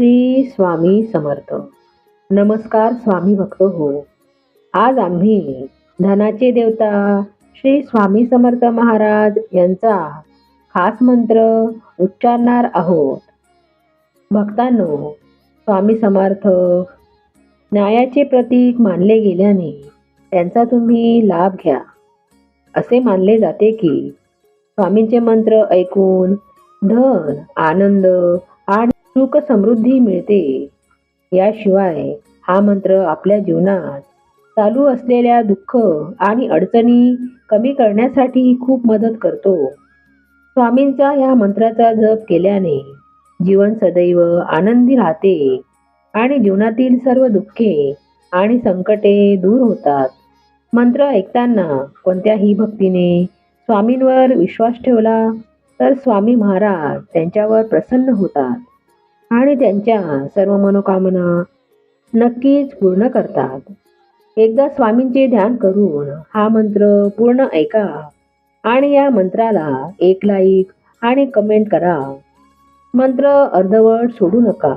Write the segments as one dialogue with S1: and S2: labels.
S1: श्री स्वामी समर्थ. नमस्कार स्वामी भक्त हो. आज आम्ही धनाचे देवता श्री स्वामी समर्थ महाराज यांचा खास मंत्र उच्चारणार आहोत. भक्तांनो स्वामी समर्थ न्यायाचे प्रतीक मानले गेल्याने त्यांचा तुम्ही लाभ घ्या. असे मानले जाते की स्वामींचे मंत्र ऐकून धन आनंद सुख समृद्धी मिळते. याशिवाय हा मंत्र आपल्या जीवनात चालू असलेल्या दुःख आणि अडचणी कमी करण्यासाठी खूप मदत करतो. स्वामींचा या मंत्राचा जप केल्याने जीवन सदैव आनंदी राहते आणि जीवनातील सर्व दुःखे आणि संकटे दूर होतात. मंत्र ऐकताना कोणत्याही भक्तीने स्वामींवर विश्वास ठेवला तर स्वामी महाराज त्यांच्यावर प्रसन्न होतात. आणि त्यांच्या सर्व मनोकामना नक्कीच पूर्ण करतात. एकदा स्वामींचे ध्यान करून हा मंत्र पूर्ण ऐका आणि या मंत्राला एक लाईक आणि कमेंट करा. मंत्र अर्धवट सोडू नका.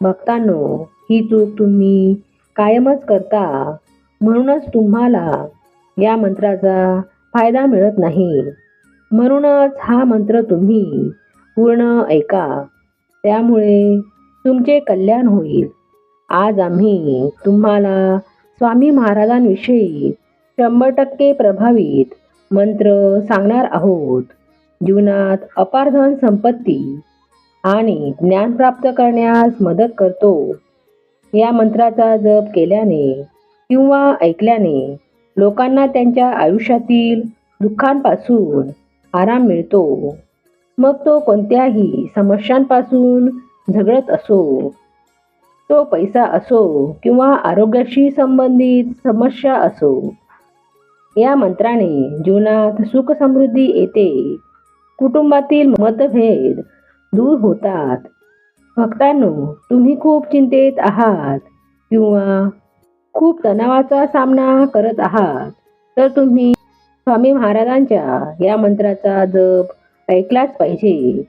S1: भक्तांनो ही चूक तुम्ही कायमच करता. म्हणूनच तुम्हाला या मंत्राचा फायदा मिळत नाही. म्हणूनच हा मंत्र तुम्ही पूर्ण ऐका. त्यामुळे तुमचे कल्याण होईल. आज आम्ही तुम्हाला स्वामी महाराजांविषयी शंभर टक्के प्रभावित मंत्र सांगणार आहोत. जीवनात अपार धन संपत्ती आणि ज्ञान प्राप्त करण्यास मदत करतो. या मंत्राचा जप केल्याने किंवा ऐकल्याने लोकांना त्यांच्या आयुष्यातील दुःखांपासून आराम मिळतो. मग तो कोणत्याही समस्यांपासून झगडत असो तो पैसा असो किंवा आरोग्याशी संबंधित समस्या असो या मंत्राने जीवनात सुख समृद्धी येते. कुटुंबातील मतभेद दूर होतात. भक्तांनो तुम्ही खूप चिंतेत आहात किंवा खूप तणावाचा सामना करत आहात तर तुम्ही स्वामी महाराजांच्या या मंत्राचा जप ऐकलाच पाहिजे.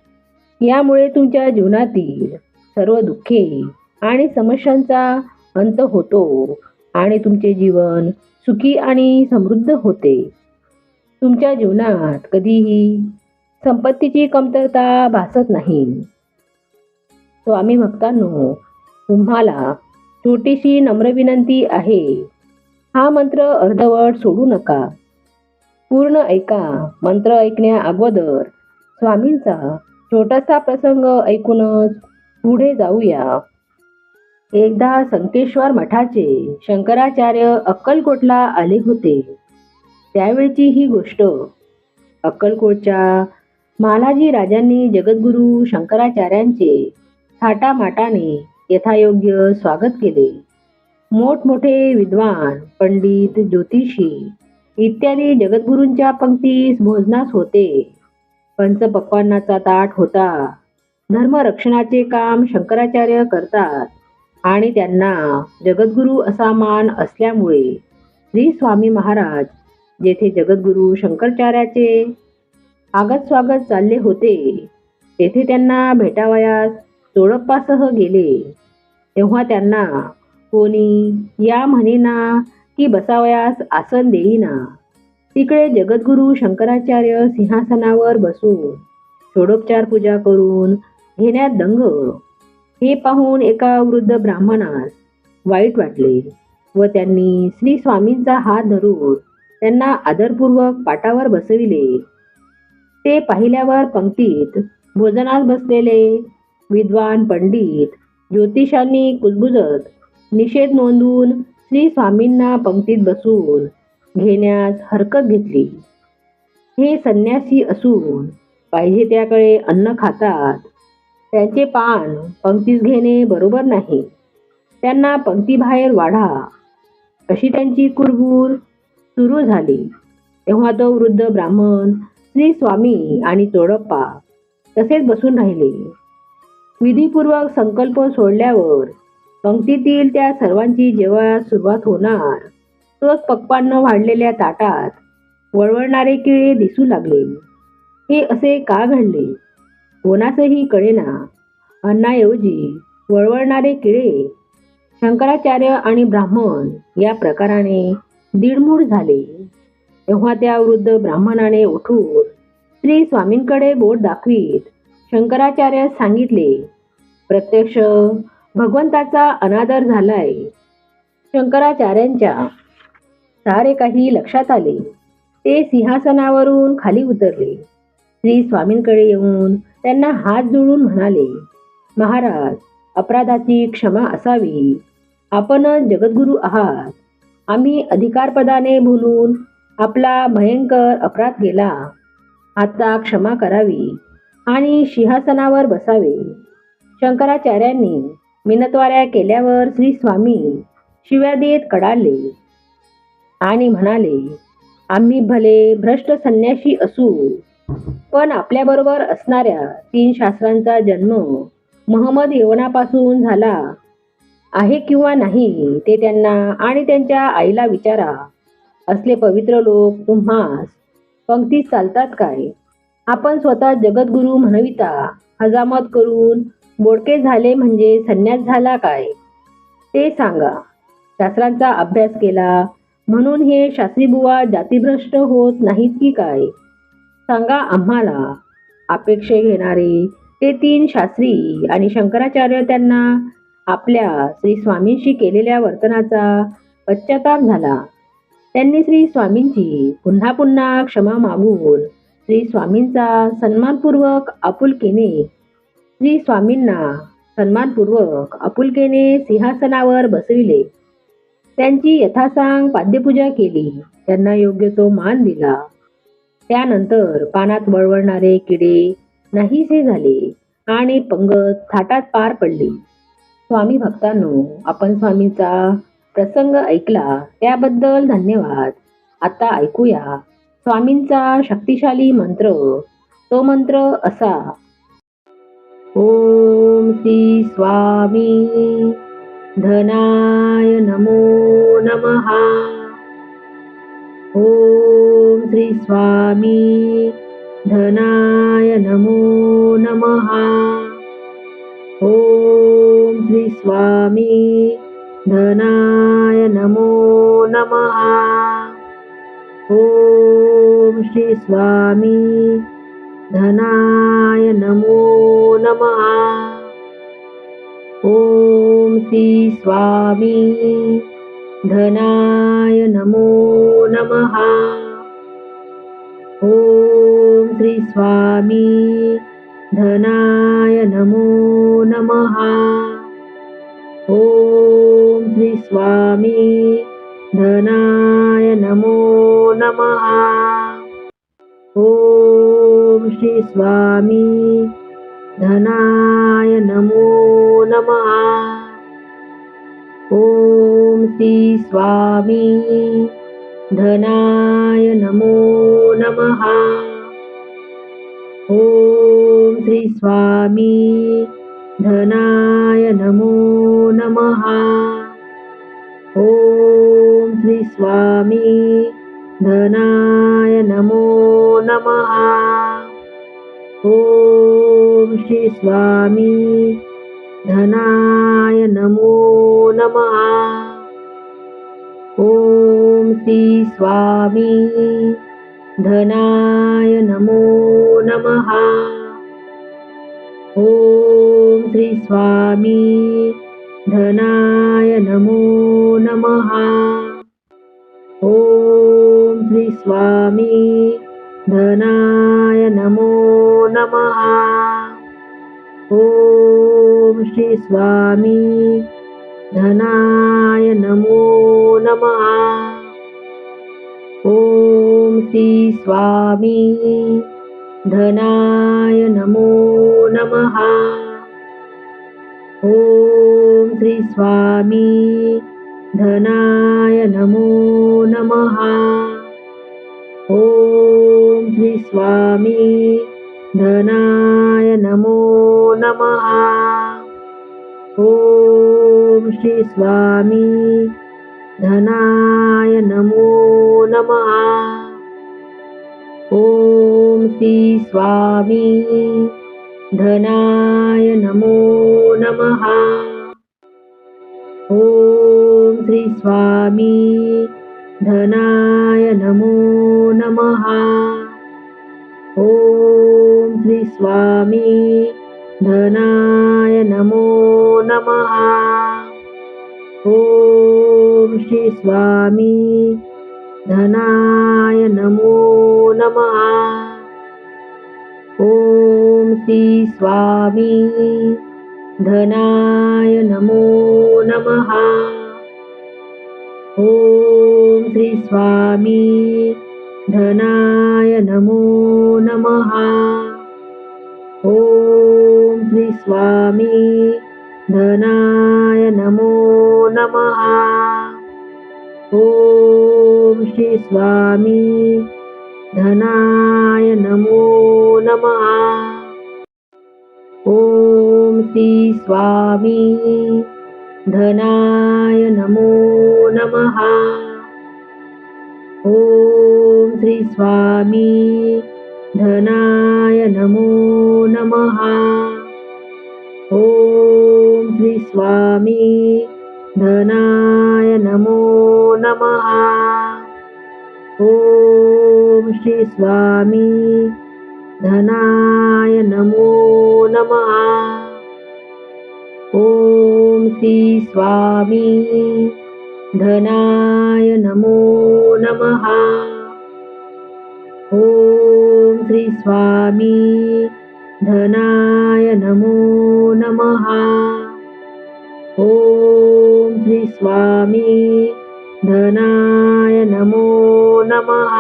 S1: यामुळे तुमच्या जीवनातील सर्व दुःखे आणि समस्यांचा अंत होतो आणि तुमचे जीवन सुखी आणि समृद्ध होते. तुमच्या जीवनात कधीही संपत्तीची कमतरता भासत नाही. स्वामी भक्तांनो तुम्हाला छोटीशी नम्र विनंती आहे. हा मंत्र अर्धवट सोडू नका. पूर्ण ऐका. मंत्र ऐकण्या अगोदर स्वामींचा छोटासा प्रसंग ऐकूनच पुढे जाऊया. एकदा संकेश्वर मठाचे शंकराचार्य अक्कलकोटला आले होते. त्यावेळची ही गोष्ट. अक्कलकोटच्या मालाजी राजांनी जगद्गुरू शंकराचार्यांचे थाटामाटाने यथायोग्य स्वागत केले. मोठमोठे विद्वान पंडित ज्योतिषी इत्यादी जगद्गुरूंच्या पंक्तीस भोजनास होते. पंचपक्वान्नाचा ताट होता. धर्मरक्षणाचे काम शंकराचार्य करतात आणि त्यांना जगद्गुरू असा मान असल्यामुळे श्री स्वामी महाराज जेथे जगद्गुरू शंकराचार्याचे आगत स्वागत चालले होते तेथे त्यांना भेटावयास चोडप्पासह गेले. तेव्हा त्यांना कोणी या म्हणेना की बसावयास आसन देईना. तिकडे जगद्गुरू शंकराचार्य सिंहासनावर बसून षोडोपचार पूजा करून घेण्यात दंग हे पाहून एका वृद्ध ब्राह्मणास वाईट वाटले व त्यांनी श्री स्वामींचा हात धरून त्यांना आदरपूर्वक पाटावर बसविले. ते पाहिल्यावर पंक्तीत भोजनात बसलेले विद्वान पंडित ज्योतिषांनी कुजबुजत निषेध नोंदवून श्री स्वामींना पंक्तीत बसून घेण्यास हरकत घेतली. हे संन्यासी असून पाहिजे त्याकडे अन्न खातात. त्यांचे पान पंक्तीस घेणे बरोबर नाही. त्यांना पंक्तीबाहेर वाढा. अशी त्यांची कुरबूर सुरू झाली. तेव्हा तो वृद्ध ब्राह्मण श्री स्वामी आणि चोडप्पा तसेच बसून राहिले. विधीपूर्वक संकल्प सोडल्यावर पंक्तीतील त्या सर्वांची जेव्हा सुरुवात होणार तोच पक्वान्न वाढलेल्या ताटात वळवळणारे किळे दिसू लागले. हे असे का घडले? कोणासही कळेना. अन्नाऐवजी वळवळणारे किळे शंकराचार्य आणि ब्राह्मण या प्रकाराने दीडमूड झाले. तेव्हा त्या वृद्ध ब्राह्मणाने उठून श्री स्वामींकडे बोट दाखवीत शंकराचार्य सांगितले प्रत्यक्ष भगवंताचा अनादर झालाय. शंकराचार्यांच्या सारे काही लक्षात आले. ते सिंहासनावरून खाली उतरले. श्री स्वामींकडे येऊन त्यांना हात जोडून म्हणाले महाराज अपराधाची क्षमा असावी. आपणच जगद्गुरू आहात. आम्ही अधिकारपदाने बोलून आपला भयंकर अपराध केला. आता क्षमा करावी आणि सिंहासनावर बसावे. शंकराचार्यांनी मिनतवाऱ्या केल्यावर श्री स्वामी शिव्या देत कडाले आणि म्हणाले आम्ही भले भ्रष्ट संन्याशी असू पण आपल्याबरोबर असणाऱ्या तीन शास्त्रांचा जन्म महमद यवनापासून झाला आहे किंवा नाही ते त्यांना आणि त्यांच्या आईला विचारा. असले पवित्र लोक तुम्हास पंक्तीत चालतात काय? आपण स्वतः जगद्गुरू म्हणविता. हजामत करून बोडके झाले म्हणजे संन्यास झाला काय? ते सांगा. शास्त्रांचा अभ्यास केला. म्हणून हे शास्त्रीबुवा जातीभ्रष्ट होत नाहीत की काय? सांगा आम्हाला. अपेक्षे घेणारे ते तीन शास्त्री आणि शंकराचार्य त्यांना आपल्या श्री स्वामींशी केलेल्या वर्तनाचा पश्चाताप झाला. त्यांनी श्री स्वामींची पुन्हा पुन्हा क्षमा मागून श्री स्वामींचा सन्मानपूर्वक आपुलकीने श्री स्वामींना सन्मानपूर्वक आपुलकेने सिंहासनावर बसविले. त्यांची यथासांग पाद्यपूजा केली. त्यांना योग्य तो मान दिला. त्यानंतर पानात वळवळणारे किडे नाहीसे झाले आणि पंगत थाटात पार पडली. स्वामी भक्तांनो आपण स्वामींचा प्रसंग ऐकला त्याबद्दल धन्यवाद. आता ऐकूया स्वामींचा शक्तिशाली मंत्र. तो मंत्र असा. ओम श्री स्वामी धनाय नमो नमः। ओम श्री स्वामी धनाय नमो नमः। श्री स्वामी धनाय नमो नमः। ओम श्री स्वामी धनाय नमो नमः। ओम श्री स्वामी। धनाय नमो नमः। ओम श्री स्वामी। धनाय नमो नमः। श्री स्वामी। धनाय नमो नमः। ओम श्री स्वामी। धनाय नमो नमः श्री स्वामी। धनाय नमो नमः। ओम श्री स्वामी। धनाय नमो नमः। ओम श्री स्वामी। धनाय नमो नमः। ओम श्री स्वामी। धनाय स्वामी। धनाय नमो नमः। ओम श्री स्वामी। धनाय नमो नमः। ओम श्री स्वामी। धनाय नमो नमः। ओम श्री स्वामी। धनाय नमो नमः श्री स्वामी। धनाय नमो नमः। ओम श्री स्वामी। धनाय नमो नमः। ओम श्री स्वामी। धनाय नमो नमः। ओम श्री स्वामी। धनाय नमो नमः स्वामी। धनाय नमो नमः। ॐ श्री स्वामी। धनाय नमो नमः। ॐ श्री स्वामी। धनाय नमो नमः। ॐ श्री स्वामी। धनाय नमो नमः स्वामी। धनाय नमो नमः। ॐ श्री स्वामी। धनाय नमो नमः। ॐ श्री स्वामी। धनाय नमो नमः। ॐ श्री स्वामी। धनाय नमो नमः स्वामी। धनाय नमो नमः। ॐ श्री स्वामी। धनाय नमो नमः। ॐ श्री स्वामी। धनाय नमो नमः। ॐ श्री स्वामी। धनाय नमो नमः स्वामी। धनाय नमो नमः। ॐ श्री स्वामी। धनाय नमो नमः। ॐ स्वामी। धनाय नमो नमः।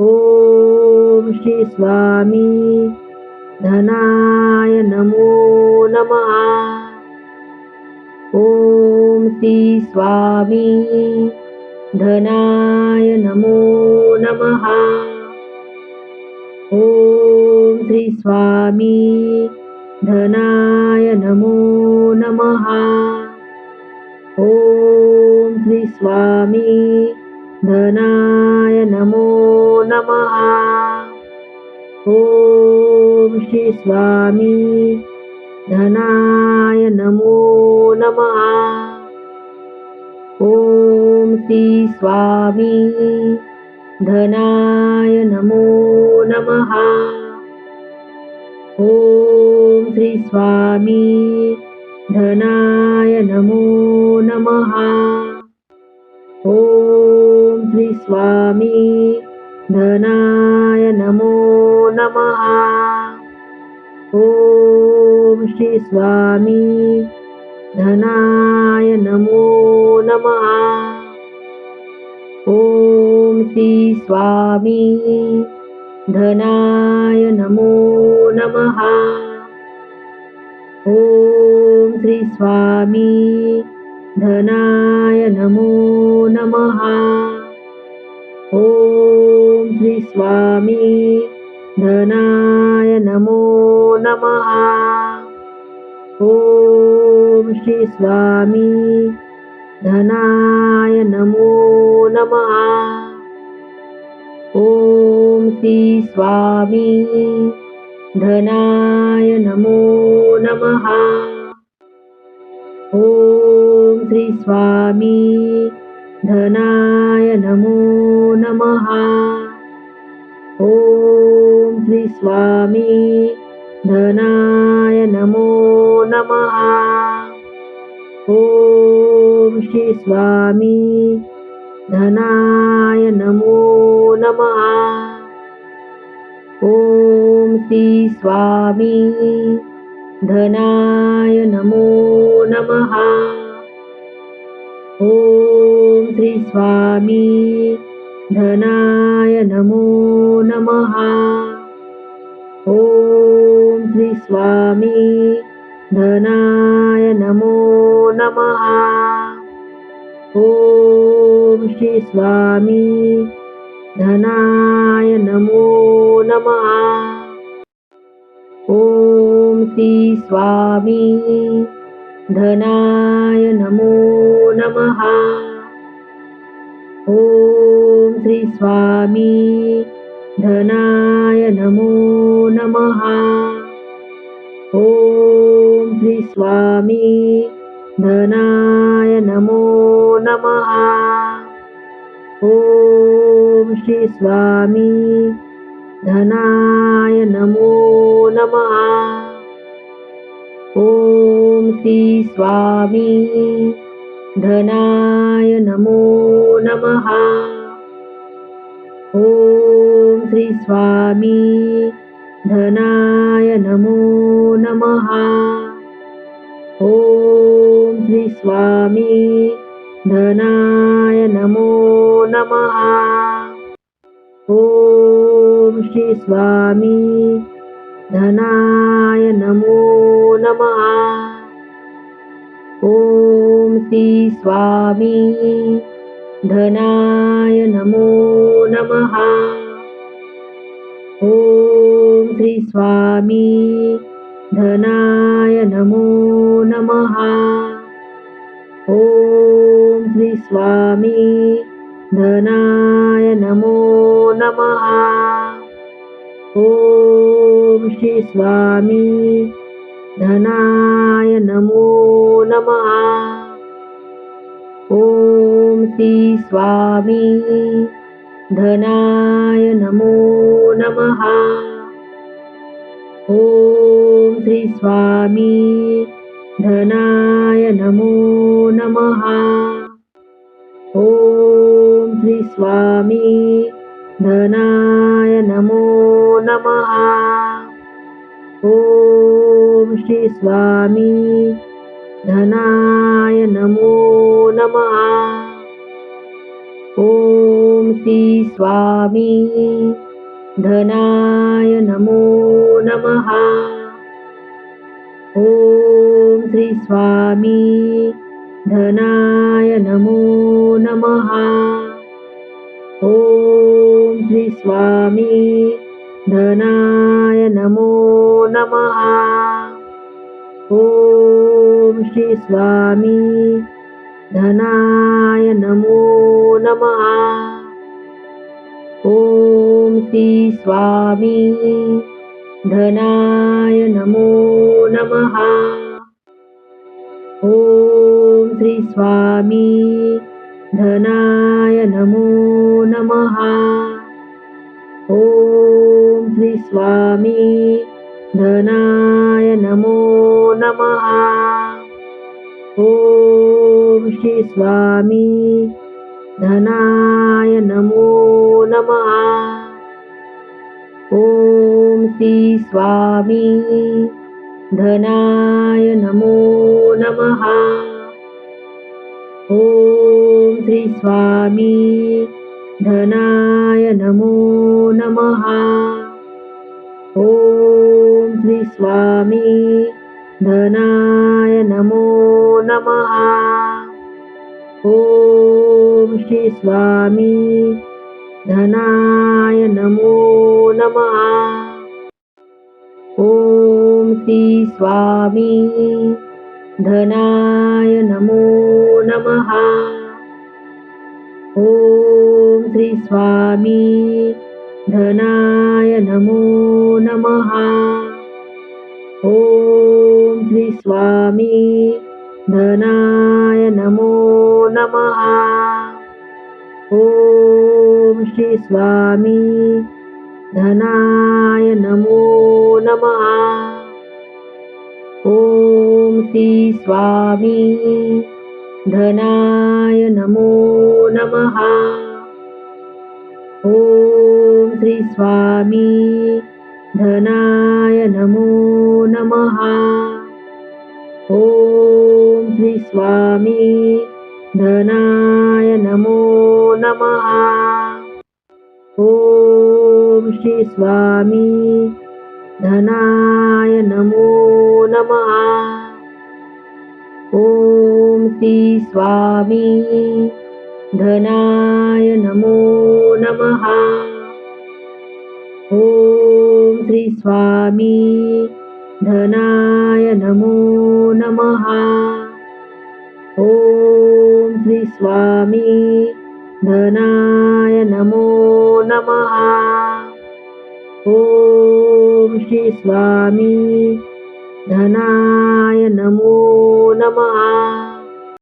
S1: ॐ श्री स्वामी। धनाय नमो नमः ॐ श्री स्वामी धनाय नमो नमः। ॐ श्री स्वामी धनाय नमो नमः। ॐ श्री स्वामी धनाय नमो नमः। ॐ श्री स्वामी धनाय नमो नमः। ॐ श्री स्वामी धनाय नमो नमः। ॐ श्री स्वामी धनाय नमो नमः। ॐ श्री स्वामी धनाय नमो नमः। ॐ श्री स्वामी। धनाय नमो नमः। ॐ श्री स्वामी। धनाय नमो नमः। ॐ श्री स्वामी। धनाय नमो नमः। ॐ श्री स्वामी। धनाय नमो नमः ॐ श्री स्वामी। धनाय नमो नमः। ॐ श्री स्वामी। धनाय नमो नमः। ॐ श्री स्वामी। धनाय नमो नमः। ॐ स्वामी। धनाय नमो नमः स्वामी। धनाय नमो नमः। ॐ श्री स्वामी। धनाय नमो नमः। ॐ श्री स्वामी। धनाय नमो नमः। ॐ श्री स्वामी। धनाय नमो नमः ॐ श्री स्वामी धनाय नमो नमः। ॐ श्री स्वामी धनाय नमो नमः। ॐ श्री स्वामी धनाय नमो नमः। ॐ श्री स्वामी धनाय नमो नमः। ॐ श्री स्वामी धनाय नमो नमः। ॐ श्री स्वामी धनाय नमो नमः। ॐ श्री स्वामी धनाय नमो नमः। ॐ श्री स्वामी स्वामी धनाय नमो नमः। ॐ श्री स्वामी धनाय नमो नमः। ॐ श्री स्वामी धनाय नमो नमः। ॐ श्री स्वामी धनाय नमो नमः स्वामी। धनाय नमो नमः। ॐ श्री स्वामी। धनाय नमो नमः। ॐ श्री स्वामी। धनाय नमो नमः। ॐ श्री स्वामी। धनाय नमो नमः ॐ श्री स्वामी धनाय नमो नमः। ॐ श्री स्वामी धनाय नमो नमः। ॐ श्री स्वामी धनाय नमो नमः। ॐ श्री स्वामी नमो नमः। ॐ श्री स्वामी धनाय नमो नमः। ॐ श्री स्वामी धनाय नमो नमः। ॐ श्री स्वामी धनाय नमो नमः। ॐ श्री स्वामी धनाय नमो नमः। ॐ श्री स्वामी धनाय नमो नमः। ॐ श्री स्वामी धनाय नमो नमः। ॐ स्वामी धनाय नमो नमः स्वामी धनाय नमो नमः। ॐ श्री स्वामी धनाय नमो नमः। ॐ श्री स्वामी धनाय नमो नमः। ॐ श्री स्वामी धनाय नमो नमः स्वामी धनाय नमो नमः। ॐ श्री स्वामी धनाय नमो नमः। ॐ श्री स्वामी धनाय नमो नमः। ॐ स्वामी धनाय नमो नमः स्वामी धनाय नमो नमः। ॐ श्री स्वामी धनाय नमो नमः। ॐ श्री स्वामी धनाय नमो नमः। ॐ स्वामी धनाय नमो नमः स्वामी धनाय नमो नमः। ॐ स्वामी धनाय नमः